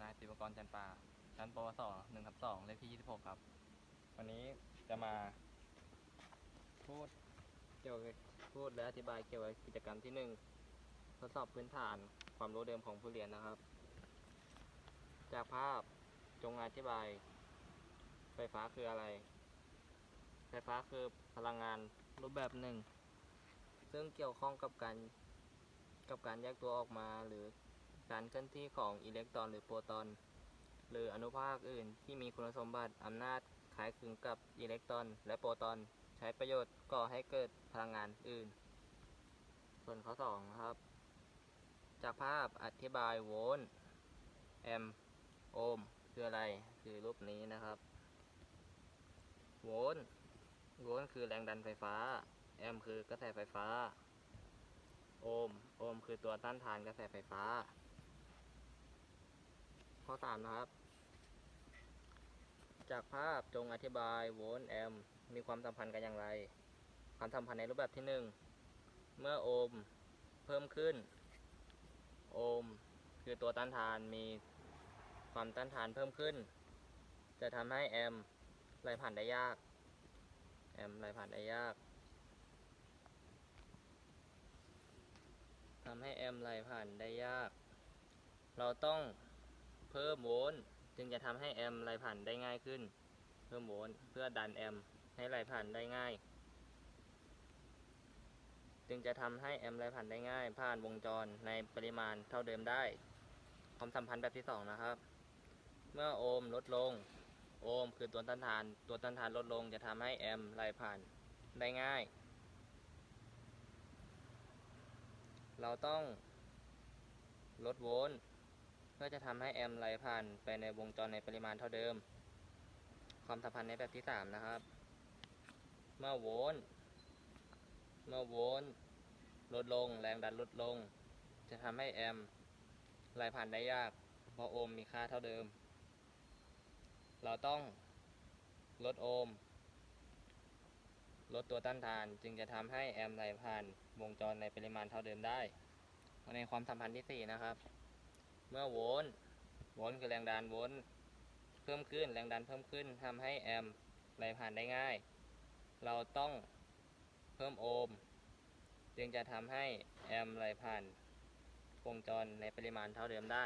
นายศิวกรจันป่าชั้นปวสหนึ่งทับสองเลขที่ยี่สิบหกครับ วันนี้จะมา พูดเกี่ยวกับพูดและอธิบายเกี่ยวกับกิจกรรมที่หนึ่งทดสอบพื้นฐานความรู้เดิมของผู้เรียนนะครับ จากภาพจงอธิบาย ไฟฟ้าคืออะไร ไฟฟ้าคือพลังงานรูปแบบหนึ่ง ซึ่งเกี่ยวข้องกับการกับการแยกตัวออกมาหรือ การเคลื่อนที่ของอิเล็กตรอนหรือโปรตอน หรืออนุภาคอื่นที่มีคุณสมบัติอำนาจคล้ายคลึงกับอิเล็กตรอน และโปรตอน ใช้ประโยชน์ก่อให้เกิดพลังงานอื่น ส่วนข้อ2ครับ จากภาพอธิบายโวลต์แอมป์โอห์มคืออะไรคือรูปนี้นะครับ โวลต์โวลต์คือแรงดันไฟฟ้า แอมป์คือกระแสไฟฟ้า โอห์มโอห์มคือตัวต้านทานกระแสไฟฟ้า ข้อ 3 นะครับ จากภาพจงอธิบายโวลต์แอมมีความสัมพันธ์กันอย่างไร ความสัมพันธ์ในรูปแบบที่ 1 เมื่อโอห์มเพิ่มขึ้น โอห์มคือตัวต้านทานมีความต้านทานเพิ่มขึ้น จะทำให้แอมไหลผ่านได้ยาก แอมไหลผ่านได้ยากทำให้แอมไหลผ่านได้ยาก เราต้อง เพิ่มโวลต์จึงจะทำให้แอมป์ไหลผ่านได้ง่ายขึ้น เพิ่มโวลต์เพื่อดันแอมป์ให้ไหลผ่านได้ง่าย จึงจะทำให้แอมป์ไหลผ่านได้ง่าย ผ่านวงจรในปริมาณเท่าเดิมได้ ความสัมพันธ์แบบที่สองนะครับ เมื่อโอห์มลดลง โอห์มคือตัวต้านทาน ตัวต้านทานลดลงจะทำให้แอมป์ไหลผ่านได้ง่าย เราต้องลดโวลต์ พื่อจะทำให้แอมป์ไหลผ่านไปในวงจรในปริมาณเท่าเดิม ความสัมพันธ์ในแบบที่สามนะครับ เมื่อโวลต์เมื่อโวลต์ลดลงแรงดันลดลง จะทำให้แอมป์ไหลผ่านได้ยาก เพราะโอห์มมีค่าเท่าเดิม เราต้องลดโอห์มลดตัวต้านทานจึงจะทำให้แอมป์ไหลผ่านวงจรในปริมาณเท่าเดิมได้ในความสัมพันธ์ที่ 4 นะครับ เมื่อโวลต์โวลต์คือแรงดันโวลต์เพิ่มขึ้นแรงดันเพิ่มขึ้นทำให้แอมป์ไหลผ่านได้ง่าย เราต้องเพิ่มโอห์มจึงจะทำให้แอมป์ไหลผ่านวงจรในปริมาณเท่าเดิมได้